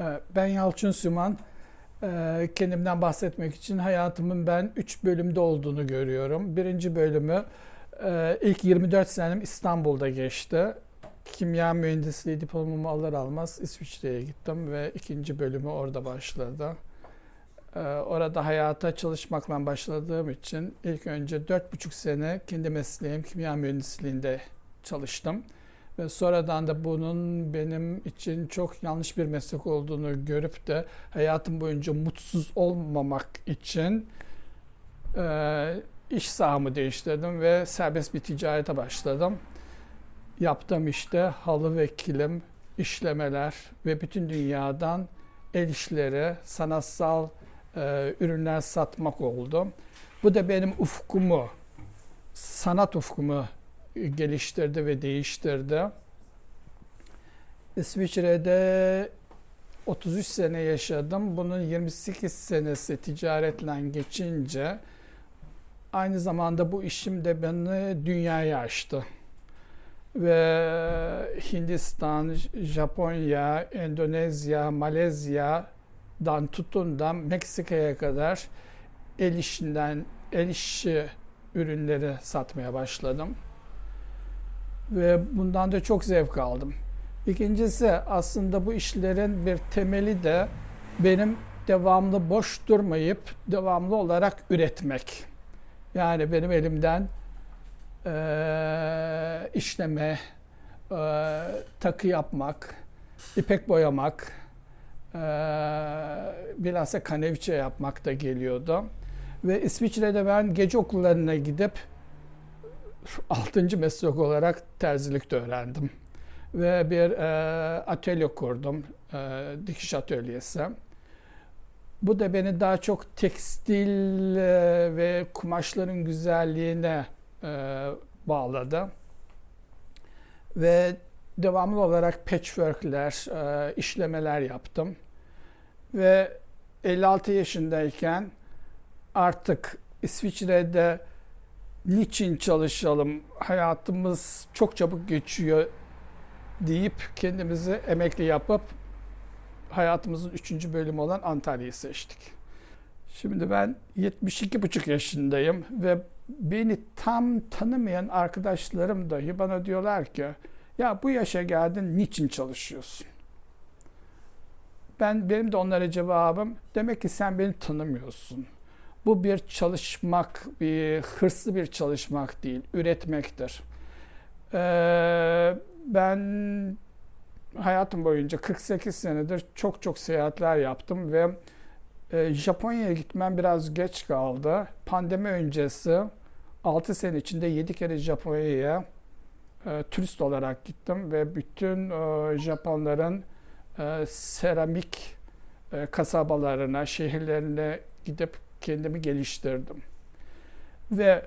Ee, Ben Yalçın Süman. Ee, Kendimden bahsetmek için hayatımın ben 3 bölümde olduğunu görüyorum. Birinci bölümü e, ilk 24 senem İstanbul'da geçti. Kimya mühendisliği diplomamı alır almaz İsviçre'ye gittim ve ikinci bölümü orada başladı. Ee, Orada hayata çalışmakla başladığım için ilk önce 4,5 sene kendi mesleğim kimya mühendisliğinde çalıştım. Ve sonradan da bunun benim için çok yanlış bir meslek olduğunu görüp de hayatım boyunca mutsuz olmamak için e, iş sahamı değiştirdim ve serbest bir ticarete başladım. Yaptığım işte halı ve kilim, işlemeler ve bütün dünyadan el işleri, sanatsal e, ürünler satmak oldu. Bu da benim ufkumu, sanat ufkumu geliştirdi ve değiştirdi. İsviçre'de 33 sene yaşadım. Bunun 28 senesi ticaretle geçince aynı zamanda bu işim de beni dünyaya açtı. Ve Hindistan, Japonya, Endonezya, Malezya'dan tutun da Meksika'ya kadar el işinden, el işi ürünleri satmaya başladım. Ve bundan da çok zevk aldım. İkincisi aslında bu işlerin bir temeli de benim devamlı boş durmayıp devamlı olarak üretmek. Yani benim elimden eee, işleme, eee, takı yapmak, ipek boyamak, eee bilhassa kaneviçe yapmak da geliyordu. Ve İsviçre'de ben gece okullarına gidip altıncı meslek olarak terzilik de öğrendim. Ve bir e, atölye kurdum, e, dikiş atölyesi. Bu da beni daha çok tekstil e, ve kumaşların güzelliğine e, bağladı. Ve devamlı olarak patchworkler, e, işlemeler yaptım. Ve 56 yaşındayken artık İsviçre'de niçin çalışalım, hayatımız çok çabuk geçiyor deyip kendimizi emekli yapıp hayatımızın üçüncü bölümü olan Antalya'yı seçtik. Şimdi ben 72,5 yaşındayım ve beni tam tanımayan arkadaşlarım dahi bana diyorlar ki ya bu yaşa geldin niçin çalışıyorsun? Ben benim de onlara cevabım demek ki sen beni tanımıyorsun. Bu bir çalışmak, bir hırslı bir çalışmak değil, üretmektir. Ee, ben hayatım boyunca 48 senedir çok çok seyahatler yaptım ve e, Japonya'ya gitmem biraz geç kaldı. Pandemi öncesi 6 sene içinde 7 kere Japonya'ya e, turist olarak gittim ve bütün e, Japonların e, seramik e, kasabalarına, şehirlerine gidip kendimi geliştirdim. Ve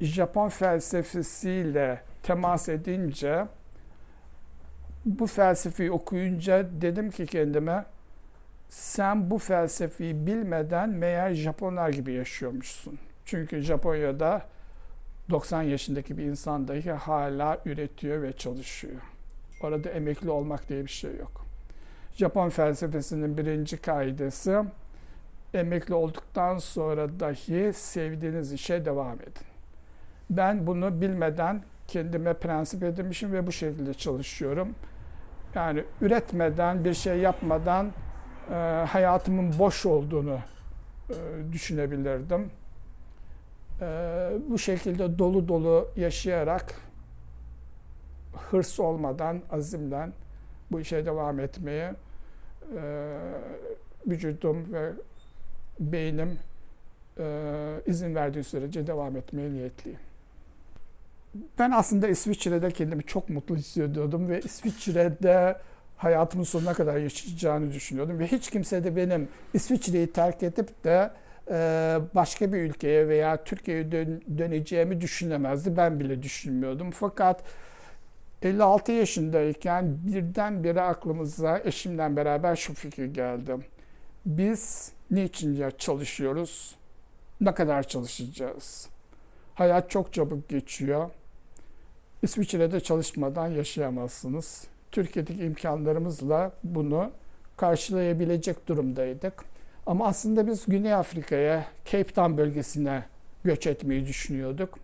Japon felsefesiyle temas edince bu felsefeyi okuyunca dedim ki kendime sen bu felsefeyi bilmeden meğer Japonlar gibi yaşıyormuşsun. Çünkü Japonya'da 90 yaşındaki bir insan dahi hala üretiyor ve çalışıyor. Orada emekli olmak diye bir şey yok. Japon felsefesinin birinci kaidesi emekli olduktan sonra dahi sevdiğiniz işe devam edin. Ben bunu bilmeden kendime prensip edinmişim ve bu şekilde çalışıyorum. Yani üretmeden, bir şey yapmadan e, hayatımın boş olduğunu e, düşünebilirdim. E, bu şekilde dolu dolu yaşayarak hırs olmadan, azimle bu işe devam etmeye e, vücudum ve beynim e, izin verdiği sürece devam etmeye niyetliyim. Ben aslında İsviçre'de kendimi çok mutlu hissediyordum ve İsviçre'de hayatımın sonuna kadar yaşayacağını düşünüyordum ve hiç kimse de benim İsviçre'yi terk edip de e, başka bir ülkeye veya Türkiye'ye dön- döneceğimi düşünemezdi. Ben bile düşünmüyordum. Fakat 56 yaşındayken birdenbire aklımıza eşimle beraber şu fikir geldi. Biz niçin ya çalışıyoruz? Ne kadar çalışacağız? Hayat çok çabuk geçiyor. İsviçre'de çalışmadan yaşayamazsınız. Türkiye'deki imkanlarımızla bunu karşılayabilecek durumdaydık. Ama aslında biz Güney Afrika'ya, Cape Town bölgesine göç etmeyi düşünüyorduk.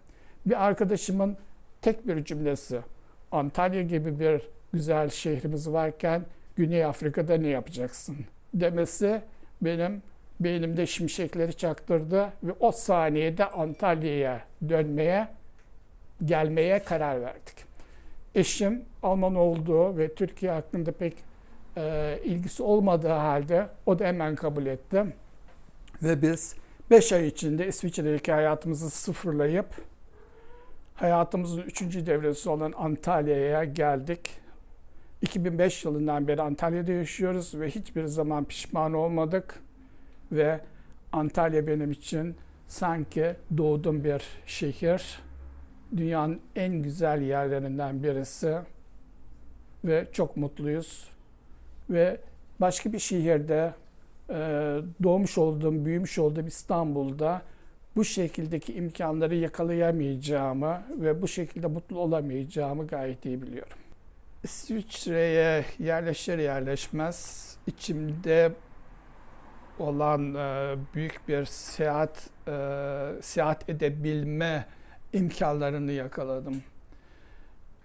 Bir arkadaşımın tek bir cümlesi, Antalya gibi bir güzel şehrimiz varken Güney Afrika'da ne yapacaksın demesi benim beynimde şimşekleri çaktırdı ve o saniyede Antalya'ya dönmeye, gelmeye karar verdik. Eşim Alman olduğu ve Türkiye hakkında pek e, ilgisi olmadığı halde o da hemen kabul etti. Ve biz 5 ay içinde İsviçre'deki hayatımızı sıfırlayıp hayatımızın 3. devresi olan Antalya'ya geldik. 2005 yılından beri Antalya'da yaşıyoruz ve hiçbir zaman pişman olmadık ve Antalya benim için sanki doğduğum bir şehir. Dünyanın en güzel yerlerinden birisi ve çok mutluyuz. Ve başka bir şehirde e, doğmuş olduğum, büyümüş olduğum İstanbul'da bu şekildeki imkanları yakalayamayacağımı ve bu şekilde mutlu olamayacağımı gayet iyi biliyorum. İsviçre'ye yerleşir yerleşmez içimde olan e, büyük bir seyahat e, seyahat edebilme imkanlarını yakaladım.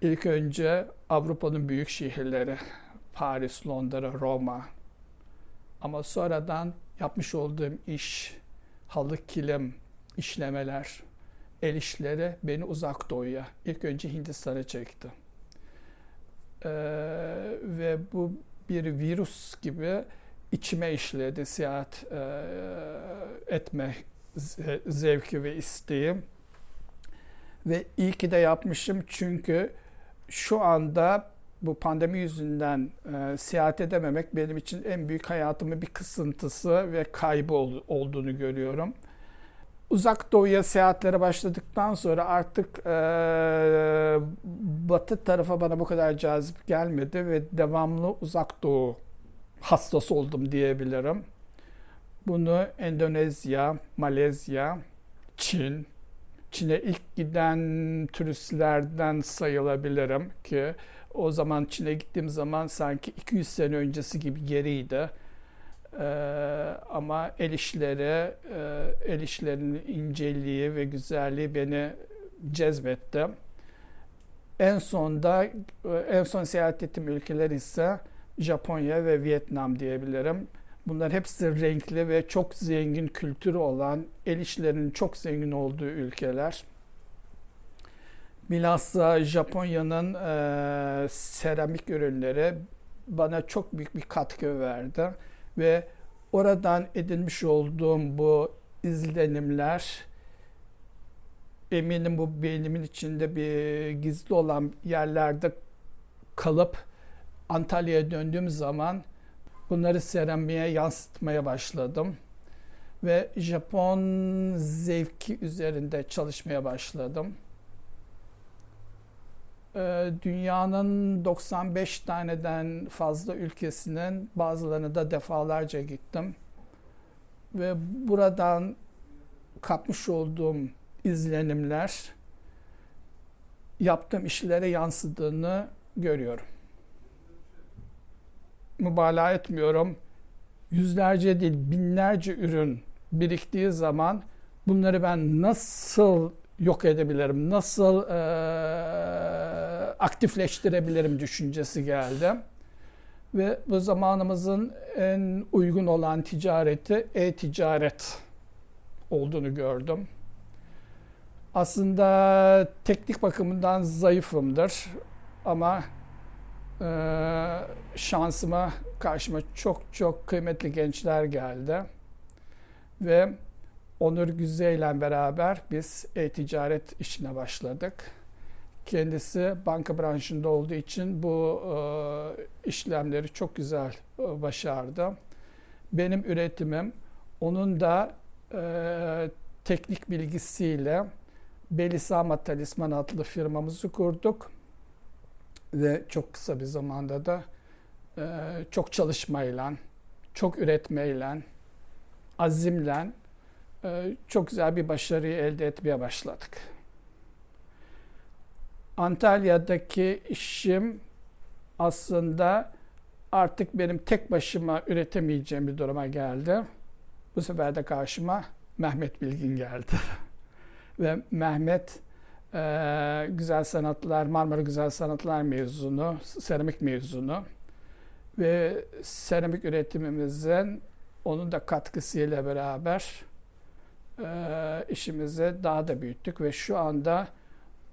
İlk önce Avrupa'nın büyük şehirleri Paris, Londra, Roma. Ama sonradan yapmış olduğum iş, halı kilim, işlemeler, el işleri beni uzak doğuya, ilk önce Hindistan'a çekti. Ee, ve bu bir virüs gibi içime işledi seyahat e, etme zevki ve isteğim. Ve iyi ki de yapmışım çünkü şu anda bu pandemi yüzünden e, seyahat edememek benim için en büyük hayatımın bir kısıntısı ve kaybı ol, olduğunu görüyorum. Uzak doğuya seyahatlere başladıktan sonra artık e, batı tarafa bana bu kadar cazip gelmedi ve devamlı uzak doğu hastası oldum diyebilirim. Bunu Endonezya, Malezya, Çin, Çin'e ilk giden turistlerden sayılabilirim ki o zaman Çin'e gittiğim zaman sanki 200 sene öncesi gibi geriydi. Ee, ama el işleri, e, el işlerinin inceliği ve güzelliği beni cezbetti. En sonda en son seyahat ettiğim ülkeler ise Japonya ve Vietnam diyebilirim. Bunlar hepsi renkli ve çok zengin kültürü olan, el işlerinin çok zengin olduğu ülkeler. Bilhassa Japonya'nın e, seramik ürünleri bana çok büyük bir katkı verdi ve oradan edinmiş olduğum bu izlenimler eminim bu beynimin içinde bir gizli olan yerlerde kalıp Antalya'ya döndüğüm zaman bunları seramiğe yansıtmaya başladım ve Japon zevki üzerinde çalışmaya başladım. Ee, dünyanın 95 taneden fazla ülkesinin bazılarını da defalarca gittim. Ve buradan kapmış olduğum izlenimler yaptığım işlere yansıdığını görüyorum. Mübalağa etmiyorum. Yüzlerce değil binlerce ürün biriktiği zaman bunları ben nasıl yok edebilirim, nasıl e, aktifleştirebilirim düşüncesi geldi. Ve bu zamanımızın en uygun olan ticareti e-ticaret olduğunu gördüm. Aslında teknik bakımından zayıfımdır ama e, şansıma karşıma çok çok kıymetli gençler geldi. Ve Onur Güze ile beraber biz e-ticaret işine başladık. Kendisi banka branşında olduğu için bu e, işlemleri çok güzel e, başardı. Benim üretimim onun da e, teknik bilgisiyle Belisama Talisman adlı firmamızı kurduk. Ve çok kısa bir zamanda da e, çok çalışmayla, çok üretmeyle, azimle e, çok güzel bir başarıyı elde etmeye başladık. Antalya'daki işim aslında artık benim tek başıma üretemeyeceğim bir duruma geldi. Bu sefer de karşıma Mehmet Bilgin geldi. Ve Mehmet e, Güzel Sanatlar, Marmara Güzel Sanatlar mezunu, seramik mezunu. Ve seramik üretimimizin onun da katkısıyla beraber e, işimizi daha da büyüttük ve şu anda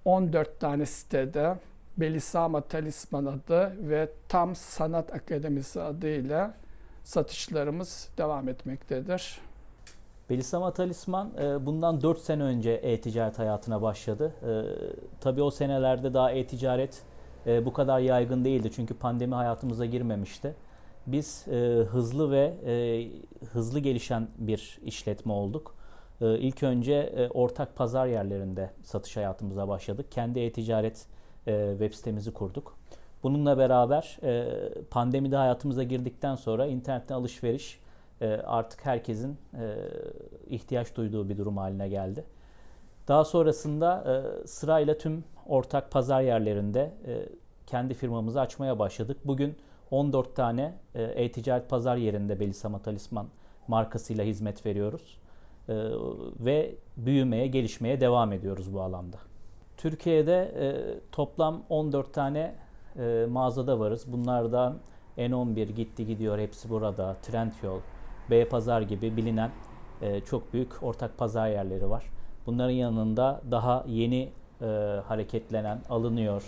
14 tane sitede Belisama Talisman adı ve Tam Sanat Akademisi adıyla satışlarımız devam etmektedir. Belisama Talisman e, bundan 4 sene önce e-ticaret hayatına başladı. E, Tabii o senelerde daha e-ticaret e, bu kadar yaygın değildi çünkü pandemi hayatımıza girmemişti. Biz hızlı ve hızlı gelişen bir işletme olduk. İlk önce ortak pazar yerlerinde satış hayatımıza başladık. Kendi e-ticaret web sitemizi kurduk. Bununla beraber pandemide hayatımıza girdikten sonra internetten alışveriş artık herkesin e, ihtiyaç duyduğu bir durum haline geldi. Daha sonrasında e, sırayla tüm ortak pazar yerlerinde e, kendi firmamızı açmaya başladık. Bugün 14 tane e-ticaret pazar yerinde Belisama Talisman markasıyla hizmet veriyoruz. Ve büyümeye, gelişmeye devam ediyoruz bu alanda. Türkiye'de toplam 14 tane e, mağazada varız. Bunlardan N11 gitti gidiyor hepsi burada. Trendyol, B Pazar gibi bilinen e, çok büyük ortak pazar yerleri var. Bunların yanında daha yeni e, hareketlenen, alınıyor,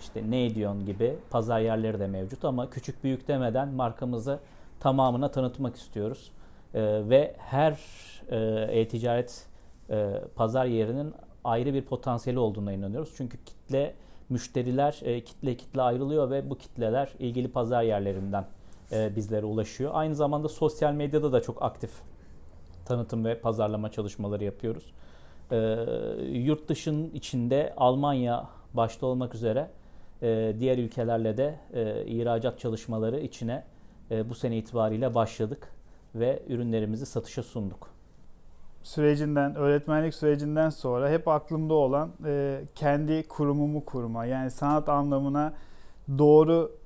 işte ne gibi pazar yerleri de mevcut ama küçük büyük demeden markamızı tamamına tanıtmak istiyoruz. E, ve her e, e-ticaret e, pazar yerinin ayrı bir potansiyeli olduğuna inanıyoruz. Çünkü kitle müşteriler e, kitle kitle ayrılıyor ve bu kitleler ilgili pazar yerlerinden e, bizlere ulaşıyor. Aynı zamanda sosyal medyada da çok aktif tanıtım ve pazarlama çalışmaları yapıyoruz. E, yurt dışının içinde Almanya başta olmak üzere e, diğer ülkelerle de e, ihracat çalışmaları içine e, bu sene itibariyle başladık ve ürünlerimizi satışa sunduk. sürecinden, öğretmenlik sürecinden sonra hep aklımda olan e, kendi kurumumu kurma. Yani sanat anlamına doğru,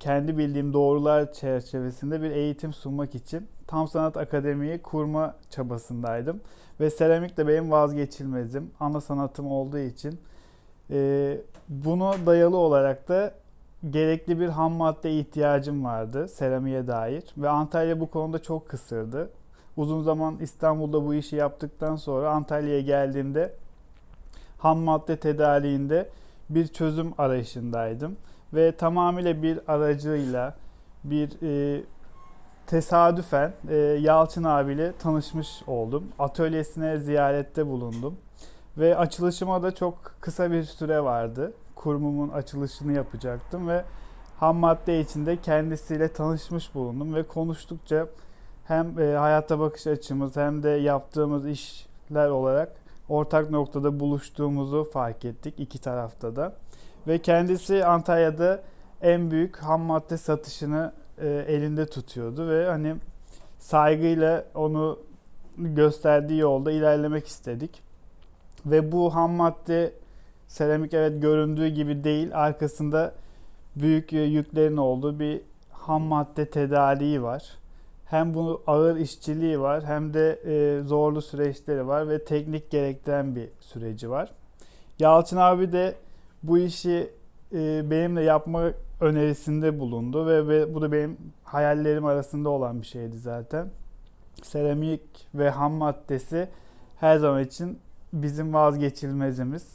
kendi bildiğim doğrular çerçevesinde bir eğitim sunmak için Tam Sanat Akademi'yi kurma çabasındaydım. Ve seramik de benim vazgeçilmezim. Ana sanatım olduğu için. E, bunu dayalı olarak da gerekli bir ham madde ihtiyacım vardı seramiğe dair. Ve Antalya bu konuda çok kısırdı uzun zaman İstanbul'da bu işi yaptıktan sonra Antalya'ya geldiğimde ham madde tedariğinde bir çözüm arayışındaydım. Ve tamamıyla bir aracıyla bir e, tesadüfen e, Yalçın abiyle tanışmış oldum. Atölyesine ziyarette bulundum. Ve açılışıma da çok kısa bir süre vardı. Kurumumun açılışını yapacaktım ve ham madde içinde kendisiyle tanışmış bulundum ve konuştukça hem e, hayata bakış açımız hem de yaptığımız işler olarak ortak noktada buluştuğumuzu fark ettik iki tarafta da. Ve kendisi Antalya'da en büyük ham madde satışını e, elinde tutuyordu ve hani saygıyla onu gösterdiği yolda ilerlemek istedik. Ve bu ham madde seramik evet göründüğü gibi değil arkasında büyük yüklerin olduğu bir ham madde tedariği var hem bu ağır işçiliği var hem de e, zorlu süreçleri var ve teknik gerektiren bir süreci var. Yalçın abi de bu işi e, benimle yapma önerisinde bulundu ve, ve bu da benim hayallerim arasında olan bir şeydi zaten. Seramik ve ham maddesi her zaman için bizim vazgeçilmezimiz.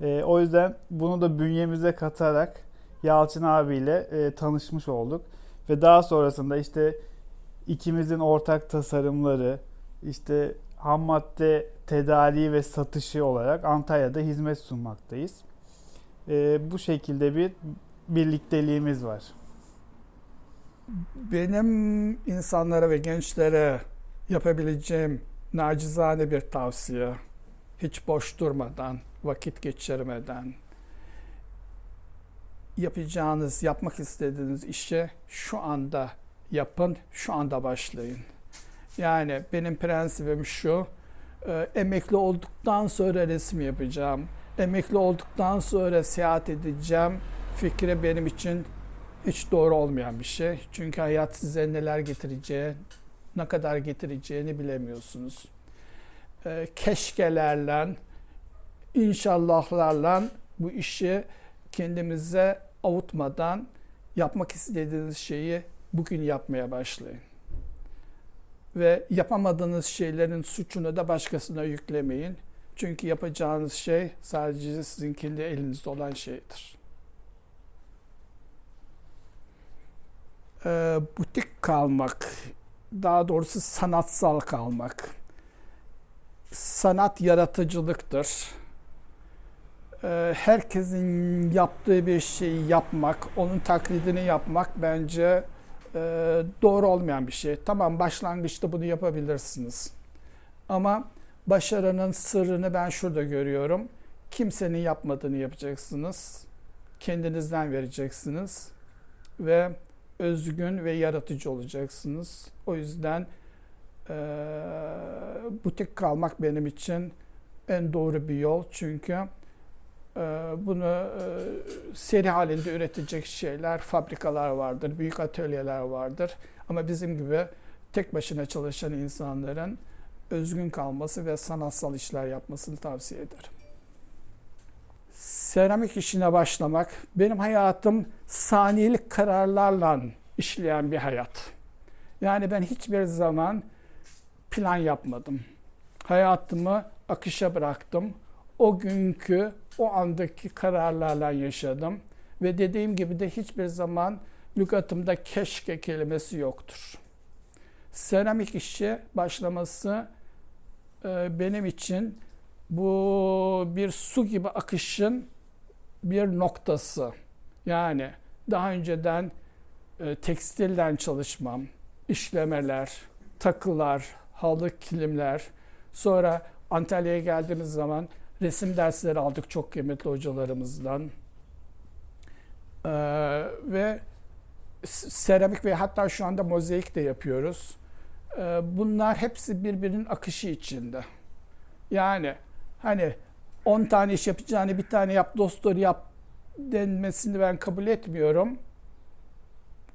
E, o yüzden bunu da bünyemize katarak Yalçın abiyle e, tanışmış olduk. Ve daha sonrasında işte ikimizin ortak tasarımları, işte ham madde tedariği ve satışı olarak Antalya'da hizmet sunmaktayız. Ee, bu şekilde bir birlikteliğimiz var. Benim insanlara ve gençlere yapabileceğim nacizane bir tavsiye. Hiç boş durmadan, vakit geçirmeden yapacağınız, yapmak istediğiniz işi şu anda yapın, şu anda başlayın. Yani benim prensibim şu, e, emekli olduktan sonra resim yapacağım. Emekli olduktan sonra seyahat edeceğim. Fikri benim için hiç doğru olmayan bir şey. Çünkü hayat size neler getireceği, ne kadar getireceğini bilemiyorsunuz. Ee, keşkelerle, inşallahlarla bu işi kendimize avutmadan yapmak istediğiniz şeyi bugün yapmaya başlayın. Ve yapamadığınız şeylerin suçunu da başkasına yüklemeyin. Çünkü yapacağınız şey sadece sizin kendi elinizde olan şeydir. Ee, butik kalmak, daha doğrusu sanatsal kalmak. Sanat yaratıcılıktır. Ee, herkesin yaptığı bir şeyi yapmak, onun taklidini yapmak bence e, doğru olmayan bir şey. Tamam başlangıçta bunu yapabilirsiniz. Ama başarının sırrını ben şurada görüyorum. Kimsenin yapmadığını yapacaksınız. Kendinizden vereceksiniz. Ve özgün ve yaratıcı olacaksınız. O yüzden e, butik kalmak benim için en doğru bir yol. Çünkü e, bunu e, seri halinde üretecek şeyler, fabrikalar vardır, büyük atölyeler vardır. Ama bizim gibi tek başına çalışan insanların özgün kalması ve sanatsal işler yapmasını tavsiye ederim. Seramik işine başlamak, benim hayatım saniyelik kararlarla işleyen bir hayat. Yani ben hiçbir zaman plan yapmadım. Hayatımı akışa bıraktım. O günkü, o andaki kararlarla yaşadım. Ve dediğim gibi de hiçbir zaman lügatımda keşke kelimesi yoktur. Seramik işi başlaması benim için bu bir su gibi akışın bir noktası. Yani daha önceden e, tekstilden çalışmam, işlemeler, takılar, halı, kilimler. Sonra Antalya'ya geldiğimiz zaman resim dersleri aldık çok kıymetli hocalarımızdan. Ee, ve seramik ve hatta şu anda mozaik de yapıyoruz. Ee, bunlar hepsi birbirinin akışı içinde. Yani hani 10 tane iş yapacağını bir tane yap, dostları yap denmesini ben kabul etmiyorum.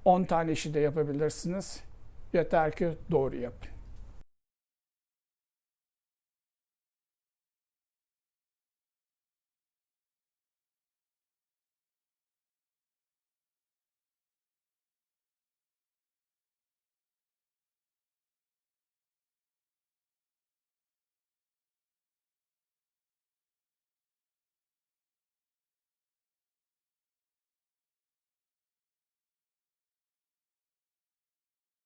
10 tane işi de yapabilirsiniz. Yeter ki doğru yapın.